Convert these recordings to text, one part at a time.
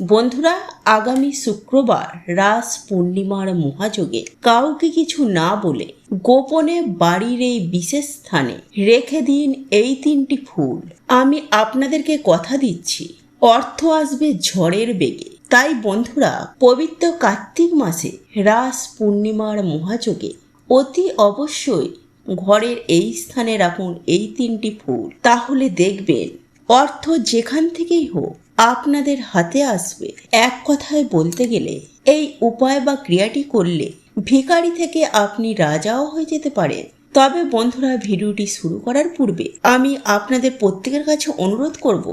বন্ধুরা, আগামী শুক্রবার রাস পূর্ণিমার মহাযোগে কাউকে কিছু না বলে গোপনে বাড়ির এই বিশেষ স্থানে রেখে দিন এই তিনটি ফুল। আমি আপনাদেরকে কথা দিচ্ছি, অর্থ আসবে ঝড়ের বেগে। তাই বন্ধুরা, পবিত্র কার্তিক মাসে রাস পূর্ণিমার মহাযোগে অতি অবশ্যই ঘরের এই স্থানে রাখুন এই তিনটি ফুল। তাহলে দেখবেন অর্থ যেখান থেকেই হোক আপনাদের হাতে আসবে। এক কথায় বলতে গেলে, এই উপায় বা ক্রিয়াটি করলে ভিখারি থেকে আপনি রাজাও হয়ে যেতে পারেন। তবে বন্ধুরা, ভিডিওটি শুরু করার পূর্বে আমি আপনাদের প্রত্যেকের কাছে অনুরোধ করব,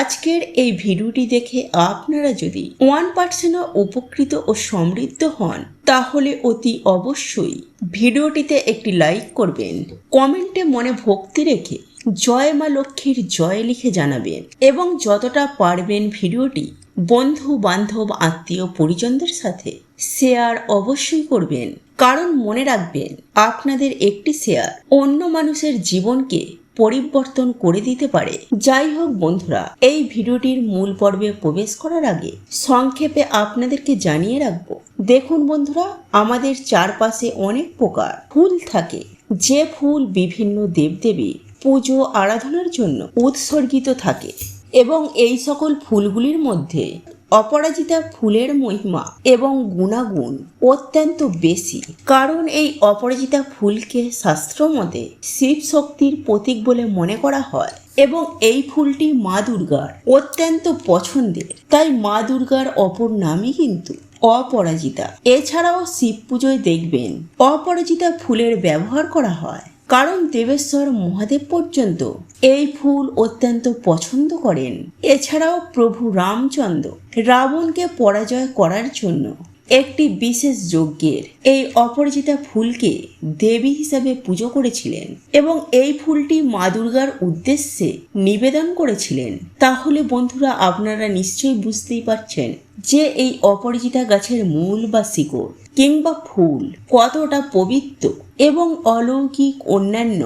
আজকের এই ভিডিওটি দেখে আপনারা যদি ওয়ান পার্সেন্টও উপকৃত ও সমৃদ্ধ হন, তাহলে অতি অবশ্যই ভিডিওটিতে একটি লাইক করবেন। কমেন্টে মনে ভক্তি রেখে জয় মা লক্ষ্মীর জয় লিখে জানাবেন। এবং যতটা পারবেন ভিডিওটি বন্ধু, বান্ধব, আত্মীয়, পরিজনদের সাথে শেয়ার অবশ্যই করবেন। কারণ মনে রাখবেন, আপনাদের একটি শেয়ার অন্য মানুষের জীবনকে পরিবর্তন করে দিতে পারে। যাই হোক বন্ধুরা, এই ভিডিওটির মূল পর্বে প্রবেশ করার আগে সংক্ষেপে আপনাদেরকে জানিয়ে রাখব। দেখুন বন্ধুরা, আমাদের চারপাশে অনেক প্রকার ফুল থাকে। যে ফুল বিভিন্ন দেবদেবী পুজো আরাধনার জন্য উৎসর্গিত থাকে এবং এই সকল ফুলগুলির মধ্যে অপরাজিতা ফুলের মহিমা এবং গুণাগুণ অত্যন্ত বেশি। কারণ এই অপরাজিতা ফুলকে শাস্ত্র মতে শিব শক্তির প্রতীক বলে মনে করা হয় এবং এই ফুলটি মা দুর্গার অত্যন্ত পছন্দের। তাই মা দুর্গার অপর নামই কিন্তু অপরাজিতা। এছাড়াও শিব পুজোয় দেখবেন অপরাজিতা ফুলের ব্যবহার করা হয়। কারণ দেবেশ্বর মহাদেব পর্যন্ত এই ফুল অত্যন্ত পছন্দ করেন। এছাড়াও প্রভু রামচন্দ্র রাবণকে পরাজয় করার জন্য একটি বিশেষ যজ্ঞের এই অপরাজিতা ফুলকে দেবী হিসাবে পুজো করেছিলেন এবং এই ফুলটি মা দুর্গার উদ্দেশ্যে নিবেদন করেছিলেন। তাহলে বন্ধুরা, আপনারা নিশ্চয়ই বুঝতেই পারছেন যে এই অপরাজিতা গাছের মূল বা শিকড় কিংবা ফুল, কতটা পবিত্র এবং অলৌকিক অন্যান্য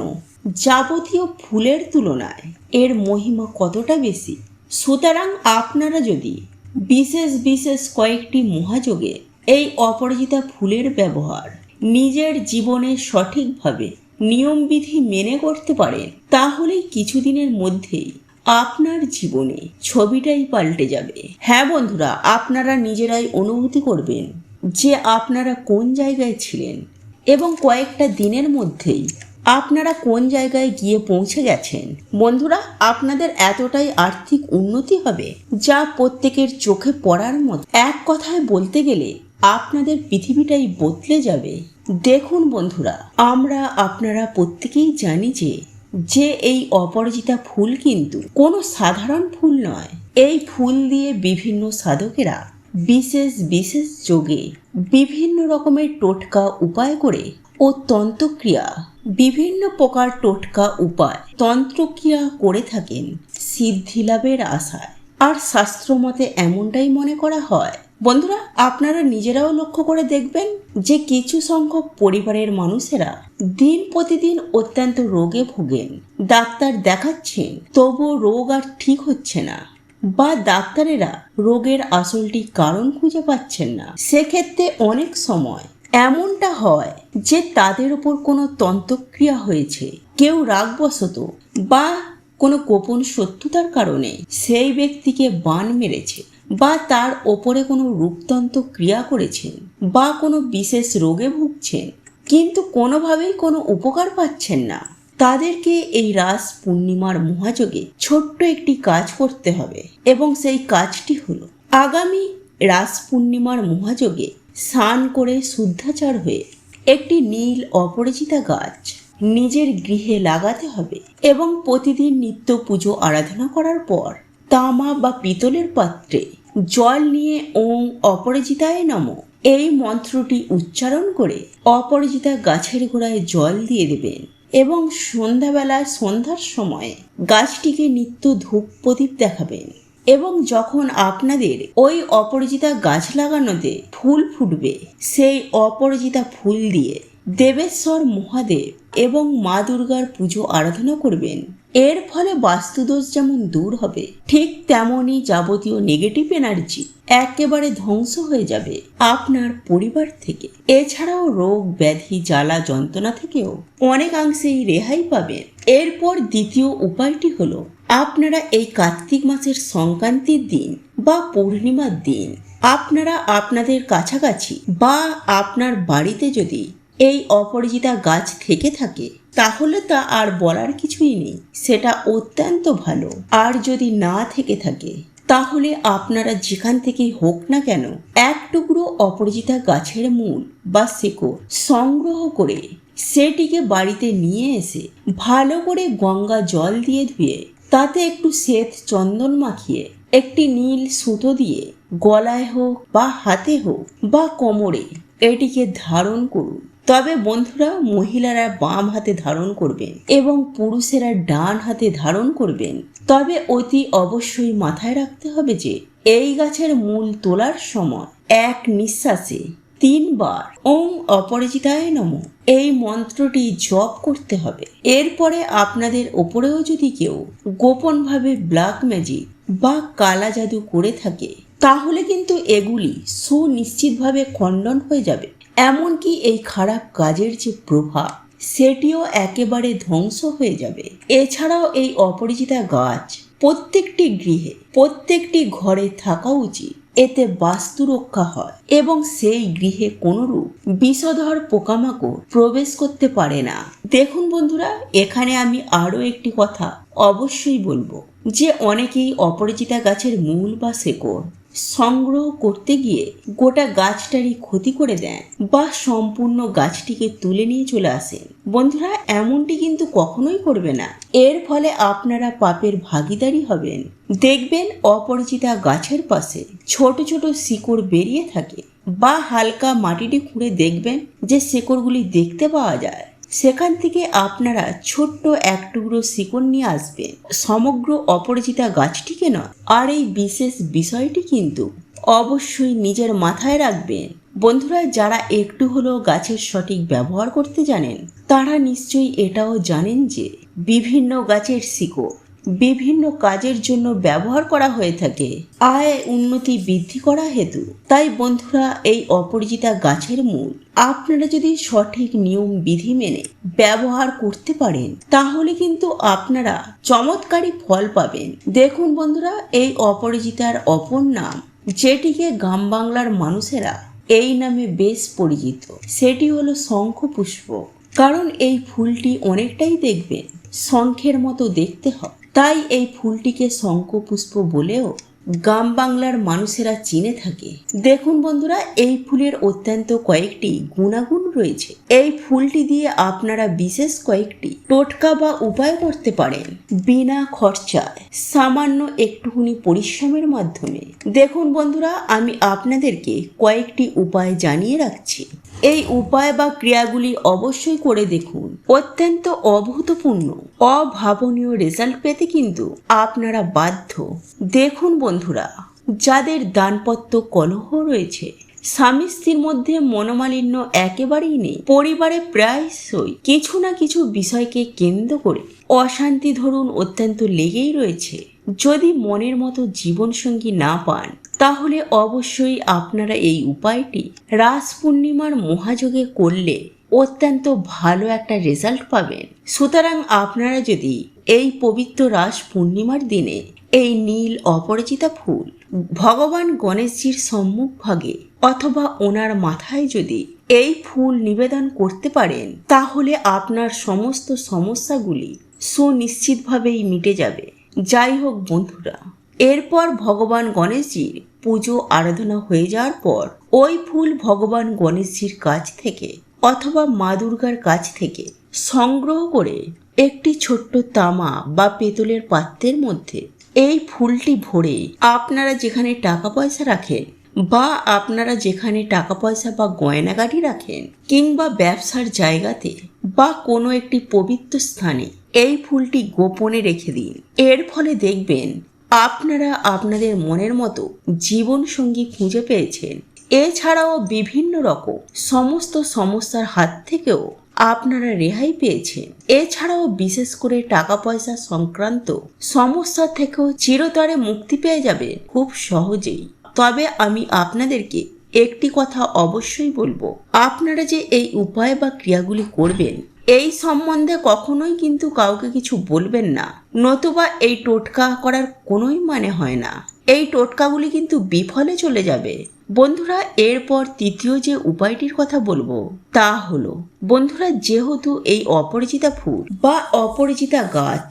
যাবতীয় ফুলের তুলনায় এর মহিমা কতটা বেশি? সুতরাং আপনারা যদি বিশেষ বিশেষ কয়েকটি মহাযোগে এই অপরাজিতা ফুলের ব্যবহার নিজের জীবনে সঠিকভাবে নিয়মবিধি মেনে করতে পারেন তাহলে কিছুদিনের মধ্যেই আপনার জীবনে ছবিটাই পাল্টে যাবে। হ্যাঁ বন্ধুরা, আপনারা নিজেরাই অনুভূতি করবেন যে আপনারা কোন জায়গায় ছিলেন এবং কয়েকটা দিনের মধ্যেই আপনারা কোন জায়গায় গিয়ে পৌঁছে গেছেন? বন্ধুরা, আপনাদের এতটাই আর্থিক উন্নতি হবে যা প্রত্যেকের চোখে পড়ার মতো। এক কথায় বলতে গেলে, আপনাদের পৃথিবীটাই বদলে যাবে। দেখুন বন্ধুরা, আমরা আপনারা প্রত্যেকেই জানি যে যে এই অপরাজিতা ফুল কিন্তু কোনো সাধারণ ফুল নয়। এই ফুল দিয়ে বিভিন্ন সাধকেরা বিশেষ বিশেষ যোগে বিভিন্ন রকমের টোটকা উপায় করে ও তন্ত্রক্রিয়া, বিভিন্ন প্রকার টোটকা উপায় তন্ত্রক্রিয়া করে থাকেন সিদ্ধি লাভের আশায়। আর শাস্ত্রমতে এমনটাই মনে করা হয়। বন্ধুরা, আপনারা নিজেরাও লক্ষ্য করে দেখবেন যে কিছু সংখ্যক পরিবারের মানুষেরা দিন প্রতিদিন অত্যন্ত রোগে ভোগেন। ডাক্তার দেখাচ্ছেন, তবুও রোগ আর ঠিক হচ্ছে না। বা ডাক্তারেরা রোগের আসলটি কারণ খুঁজে পাচ্ছেন না। সেক্ষেত্রে অনেক সময় এমনটা হয় যে তাদের উপর কোনো তন্ত্রক্রিয়া হয়েছে, কেউ রাগবশত বা কোনো গোপন শত্রুতার কারণে সেই ব্যক্তিকে বান মেরেছে বা তার ওপরে কোনো রূপতন্ত্র ক্রিয়া করেছেন বা কোনো বিশেষ রোগে ভুগছেন। কিন্তু কোনোভাবেই কোনো উপকার পাচ্ছেন না। তাদেরকে এই রাস পূর্ণিমার মহাযোগে ছোট্ট একটি কাজ করতে হবে এবং সেই কাজটি হলো আগামী রাস পূর্ণিমার মহাযোগে স্নান করে শুদ্ধাচার হয়ে একটি নীল অপরিচিতা গাছ নিজের গৃহে লাগাতে হবে এবং প্রতিদিন নিত্য পুজো আরাধনা করার পর তামা বা পিতলের পাত্রে জল নিয়ে ওং অপরাজিতায় নম। এই মন্ত্রটি উচ্চারণ করে অপরাজিতা গাছের গোড়ায় জল দিয়ে দেবেন এবং সন্ধ্যাবেলায় সন্ধ্যার সময় গাছটিকে নিত্য ধূপ প্রদীপ দেখাবেন এবং যখন আপনাদের ওই অপরাজিতা গাছ লাগানোতে ফুল ফুটবে, সেই অপরাজিতা ফুল দিয়ে দেবেশ্বর মহাদেব এবং মা দুর্গার পুজো আরাধনা করবেন। এর ফলে বাস্তুদোষ যেমন দূর হবে, ঠিক তেমনই যাবতীয় নেগেটিভ এনার্জি একেবারে ধ্বংস হয়ে যাবে আপনার পরিবার থেকে। এছাড়াও রোগ, ব্যাধি, জ্বালা, যন্ত্রণা থেকেও অনেকাংশেই রেহাই পাবেন। এরপর দ্বিতীয় উপায়টি হলো, আপনারা এই কার্তিক মাসের সংক্রান্তির দিন বা পূর্ণিমার দিন আপনারা আপনাদের কাছাকাছি বা আপনার বাড়িতে যদি এই অপরাজিতা গাছ থেকে থাকে, তাহলে তা আর বলার কিছুই নেই। সেটা অত্যন্ত ভালো। আর যদি না থেকে থাকে তাহলে আপনারা যেখান থেকেই হোক না কেন, এক টুকরো অপরাজিতা গাছের মূল বা শেকড় সংগ্রহ করে সেটিকে বাড়িতে নিয়ে এসে ভালো করে গঙ্গা জল দিয়ে ধুয়ে, তাতে একটু শ্বেত চন্দন মাখিয়ে, একটি নীল সুতো দিয়ে গলায় হোক বা হাতে হোক বা কোমরে এটিকে ধারণ করুন। তবে বন্ধুরা, মহিলারা বাম হাতে ধারণ করবেন এবং পুরুষেরা ডান হাতে ধারণ করবেন। তবে অতি অবশ্যই মাথায় রাখতে হবে যে, এই গাছের মূল তোলার সময় এক নিঃশ্বাসে তিনবার ওম অপরাজিতায় নম। এই মন্ত্রটি জপ করতে হবে। এরপরে আপনাদের ওপরেও যদি কেউ গোপনভাবে ব্ল্যাক ম্যাজিক বা কালা জাদু করে থাকে, তাহলে কিন্তু এগুলি সুনিশ্চিতভাবে খণ্ডন হয়ে যাবে। এমনকি এই খারাপ কাজের যে প্রভাব, সেটিও একেবারে ধ্বংস হয়ে যাবে। এছাড়াও এই অপরিচিতা গাছ প্রত্যেকটি গৃহে, প্রত্যেকটি ঘরে থাকা উচিত। এতে বাস্তু রক্ষা হয় এবং সেই গৃহে কোনরূপ বিষধর পোকামাকড় প্রবেশ করতে পারে না। দেখুন বন্ধুরা, এখানে আমি আরও একটি কথা অবশ্যই বলব, যে অনেকেই অপরিচিতা গাছের মূল বা শেকড় সংগ্রহ করতে গিয়ে গোটা গাছটারই ক্ষতি করে দেন বা সম্পূর্ণ গাছটিকে তুলে নিয়ে চলে আসেন। বন্ধুরা, এমনটি কিন্তু কখনোই করবে না। এর ফলে আপনারা পাপের ভাগিদারি হবেন। দেখবেন অপরিচিতা গাছের পাশে ছোট ছোট শিকড় বেরিয়ে থাকে বা হালকা মাটিটি খুঁড়ে দেখবেন যে শিকড়গুলি দেখতে পাওয়া যায়। সেখান থেকে আপনারা ছোট্ট এক টুকরো শিকন নিয়ে আসবেন। সমগ্র অপরিচিতা গাছটিকে নয়, আর এই বিশেষ বিষয়টি কিন্তু অবশ্যই নিজের মাথায় রাখবেন। বন্ধুরা, যারা একটু হলেও গাছের সঠিক ব্যবহার করতে জানেন, তারা নিশ্চয়ই এটাও জানেন যে বিভিন্ন গাছের শিকড় বিভিন্ন কাজের জন্য ব্যবহার করা হয়ে থাকে। আয় উন্নতি বৃদ্ধি করা হেতু। তাই বন্ধুরা, এই অপরিচিতা গাছের মূল। আপনারা যদি সঠিক নিয়ম, বিধি মেনে ব্যবহার করতে পারেন, তাহলে কিন্তু আপনারা চমৎকারী ফল পাবেন। দেখুন বন্ধুরা, এই অপরিচিতার অপর নাম, যেটিকে গ্রাম বাংলার মানুষেরা এই নামে বেশ পরিচিত। সেটি হলো শঙ্খ পুষ্প। কারণ এই ফুলটি অনেকটাই দেখবেন, শঙ্খের মতো দেখতে হয়। তাই এই ফুলটিকে শঙ্খপুষ্প বলেও গ্রাম বাংলার মানুষেরা চিনে থাকে। দেখুন বন্ধুরা, এই ফুলের অত্যন্ত কয়েকটি গুণাগুণ রয়েছে। এই ফুলটি দিয়ে আপনারা বিশেষ কয়েকটি টোটকা বা উপায় করতে পারেন। বিনা খরচায়, সামান্য একটুখানি পরিশ্রমের মাধ্যমে। দেখুন বন্ধুরা, আমি আপনাদেরকে কয়েকটি উপায় জানিয়ে রাখছি। এই উপায় বা ক্রিয়াগুলি অবশ্যই করে দেখুন। অত্যন্ত অভূতপূর্ণ। অভাবনীয় রেজাল্ট পেতে কিন্তু আপনারা বাধ্য। দেখুন বন্ধুরা, যাদের দানপত্র কলহ রয়েছে, স্বামী স্ত্রীর মধ্যে মনোমালিন্য একেবারেই নেই। পরিবারে প্রায়শই কিছু না কিছু বিষয়কে কেন্দ্র করে অশান্তি ধরুন অত্যন্ত লেগেই রয়েছে। যদি মনের মতো জীবনসঙ্গী না পান তাহলে অবশ্যই আপনারা এই উপায়টি রাস পূর্ণিমার মহাযোগে করলে অত্যন্ত ভালো একটা রেজাল্ট পাবেন। সুতরাং আপনারা যদি এই পবিত্র রাস পূর্ণিমার দিনে এই নীল অপরিচিতা ফুল ভগবান গণেশজির সম্মুখ ভাগে অথবা ওনার মাথায় যদি এই ফুল নিবেদন করতে পারেন, তাহলে আপনার সমস্ত সমস্যাগুলি সুনিশ্চিতভাবেই মিটে যাবে। যাই হোক বন্ধুরা এরপর ভগবান গণেশজির পুজো আরাধনা হয়ে যাওয়ার পর ওই ফুল ভগবান গণেশজির কাছ থেকে অথবা মা দুর্গার কাছ থেকে সংগ্রহ করে একটি ছোট্ট তামা বা পেতলের পাত্রের মধ্যে এই ফুলটি ভরে আপনারা যেখানে টাকা পয়সা রাখেন বা আপনারা যেখানে টাকা পয়সা বা গয়নাগাটি রাখেন কিংবা ব্যবসার জায়গাতে বা কোনো একটি পবিত্র স্থানে এই ফুলটি গোপনে রেখে দিন। এর ফলে দেখবেন আপনারা আপনাদের মনের মতো জীবন সঙ্গী খুঁজে পেয়েছেন। এছাড়াও বিভিন্ন রকম সমস্ত সমস্যার হাত থেকেও আপনারা রেহাই পেয়েছেন। এছাড়াও বিশেষ করে টাকা পয়সা সংক্রান্ত সমস্যা থেকেও চিরতরে মুক্তি পেয়ে যাবে খুব সহজেই। তবে আমি আপনাদেরকে একটি কথা অবশ্যই বলব। আপনারা যে এই উপায় বা ক্রিয়াগুলি করবেন এই সম্বন্ধে কখনোই কিন্তু কাউকে কিছু বলবেন না। নতুবা এই টোটকা করার কোনোই মানে হয় না। এই টোটকাগুলি কিন্তু বিফলে চলে যাবে। বন্ধুরা, এরপর তৃতীয় যে উপায়টির কথা বলব, তা হলো, বন্ধুরা, যেহেতু এই অপরিচিতা ফুল বা অপরিচিতা গাছ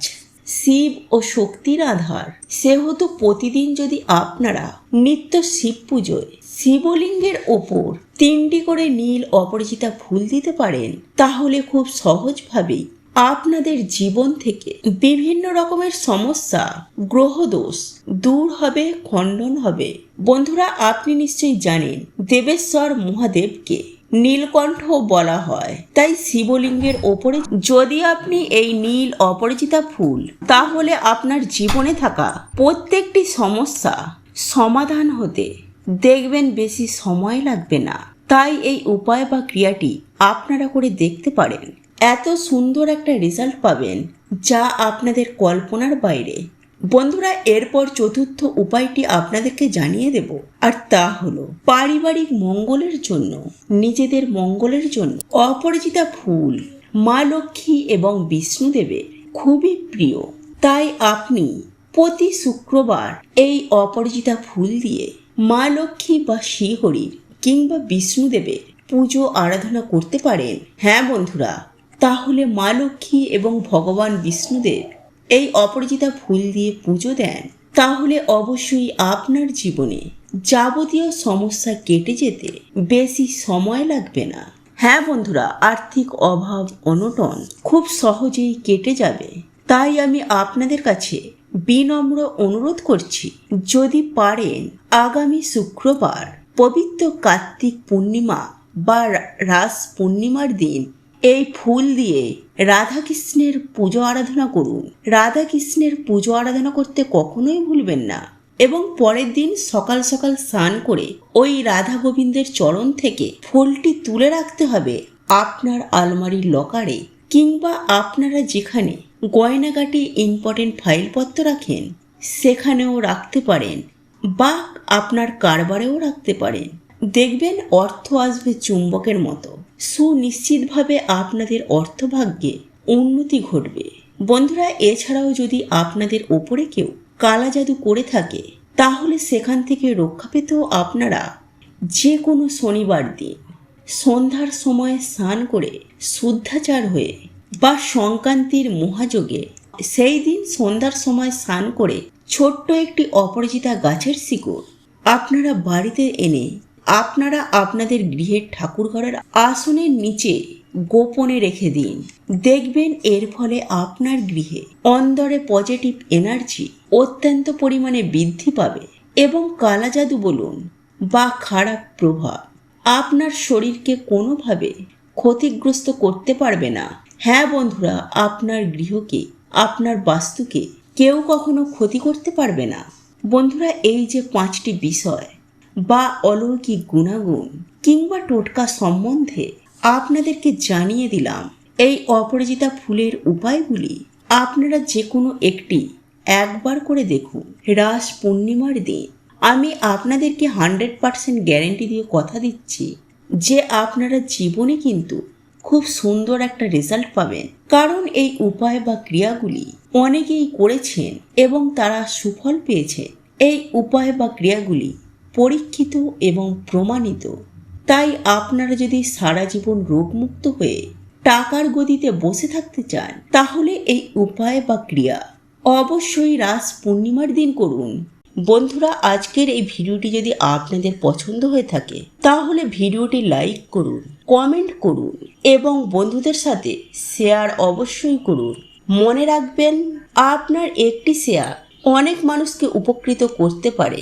শিব ও শক্তির আধার। সেহেতু প্রতিদিন যদি আপনারা নিত্য শিব পুজোয় শিবলিঙ্গের ওপর তিনটি করে নীল অপরিচিতা ফুল দিতে পারেন, তাহলে খুব সহজভাবেই আপনাদের জীবন থেকে বিভিন্ন রকমের সমস্যা, গ্রহদোষ দূর হবে, খণ্ডন হবে। বন্ধুরা, আপনি নিশ্চয়ই জানেন দেবেশ্বর মহাদেবকে নীলকণ্ঠ বলা হয়। তাই শিবলিঙ্গের ওপরে যদি আপনি এই নীল অপরিচিতা ফুল, তাহলে আপনার জীবনে থাকা প্রত্যেকটি সমস্যা সমাধান হতে দেখবেন বেশি সময় লাগবে না। তাই এই উপায় বা ক্রিয়াটি আপনারা করে দেখতে পারেন। এত সুন্দর একটা রেজাল্ট পাবেন যা আপনাদের কল্পনার বাইরে বন্ধুরা, এরপর চতুর্থ উপায়টি আপনাদেরকে জানিয়ে দেব, আর তা হলো পারিবারিক মঙ্গলের জন্য, নিজেদের মঙ্গলের জন্য অপরিচিতা ফুল, মা লক্ষ্মী এবং বিষ্ণুদেবের খুবই প্রিয়। তাই আপনি প্রতি শুক্রবার এই অপরিচিতা ফুল দিয়ে মা লক্ষ্মী বা শ্রীহরির কিংবা বিষ্ণুদেবের পুজো আরাধনা করতে পারেন। হ্যাঁ বন্ধুরা, তাহলে মা লক্ষ্মী এবং ভগবান বিষ্ণুদেব এই অপরিচিতা ফুল দিয়ে পুজো দেন, তাহলে অবশ্যই আপনার জীবনে যাবতীয় সমস্যা কেটে যেতে বেশি সময় লাগবে না। হ্যাঁ বন্ধুরা, আর্থিক অভাব, অনটন খুব সহজেই কেটে যাবে। তাই আমি আপনাদের কাছে বিনম্র অনুরোধ করছি, যদি পারেন আগামী শুক্রবার পবিত্র কার্তিক পূর্ণিমা বা রাস পূর্ণিমার দিন এই ফুল দিয়ে রাধাকৃষ্ণের পুজো আরাধনা করুন। রাধাকৃষ্ণের পুজো আরাধনা করতে কখনোই ভুলবেন না। এবং পরের দিন সকাল সকাল স্নান করে ওই রাধা গোবিন্দের চরণ থেকে ফুলটি তুলে রাখতে হবে আপনার আলমারির লকারে কিংবা আপনারা যেখানে গয়নাগাটি ইম্পর্টেন্ট ফাইলপত্র রাখেন, সেখানেও রাখতে পারেন বা আপনার কারবারেও রাখতে পারেন। দেখবেন অর্থ আসবে চুম্বকের মতো। সুনিশ্চিতভাবে আপনাদের অর্থভাগ্যে উন্নতি ঘটবে। বন্ধুরা, এছাড়াও যদি আপনাদের ওপরে কেউ কালা জাদু করে থাকে, তাহলে সেখান থেকে রক্ষা পেতেও আপনারা যে কোনো শনিবার দিন সন্ধ্যার সময় স্নান করে শুদ্ধাচার হয়ে বা সংক্রান্তির মহাযোগে সেই দিন সন্ধ্যার সময় স্নান করে ছোট্ট একটি অপরিচিতা গাছের শিকড় আপনারা বাড়িতে এনে আপনারা আপনাদের গৃহের ঠাকুরঘরের আসনের নিচে গোপনে রেখে দিন। দেখবেন এর ফলে আপনার গৃহে অন্দরে পজিটিভ এনার্জি অত্যন্ত পরিমাণে বৃদ্ধি পাবে এবং কালা জাদু বলুন বা খারাপ প্রভাব আপনার শরীরকে কোনোভাবে ক্ষতিগ্রস্ত করতে পারবে না। হ্যাঁ বন্ধুরা, আপনার গৃহকে, আপনার বাস্তুকে কেউ কখনো ক্ষতি করতে পারবে না। বন্ধুরা, এই যে পাঁচটি বিষয় বা অলৌকিক গুণাগুণ কিংবা টোটকা সম্বন্ধে আপনাদেরকে জানিয়ে দিলাম, এই অপরাজিতা ফুলের উপায়গুলি আপনারা যে কোনো একটি একবার করে দেখুন। রাস পূর্ণিমার দিন আমি আপনাদেরকে হান্ড্রেড পার্সেন্ট গ্যারেন্টি দিয়ে কথা দিচ্ছি যে আপনারা জীবনে কিন্তু খুব সুন্দর একটা রেজাল্ট পাবেন। কারণ এই উপায় বা ক্রিয়াগুলি অনেকেই করেছেন এবং তারা সুফল পেয়েছে এই উপায় বা ক্রিয়াগুলি পরীক্ষিত এবং প্রমাণিত। তাই আপনারা যদি সারা জীবন রোগমুক্ত হয়ে টাকার গদিতে বসে থাকতে চান, তাহলে এই উপায় বা ক্রিয়া অবশ্যই রাস পূর্ণিমার দিন করুন। বন্ধুরা, আজকের এই ভিডিওটি যদি আপনাদের পছন্দ হয়ে থাকে, তাহলে ভিডিওটি লাইক করুন, কমেন্ট করুন এবং বন্ধুদের সাথে শেয়ার অবশ্যই করুন। মনে রাখবেন, আপনার একটি শেয়ার অনেক মানুষকে উপকৃত করতে পারে।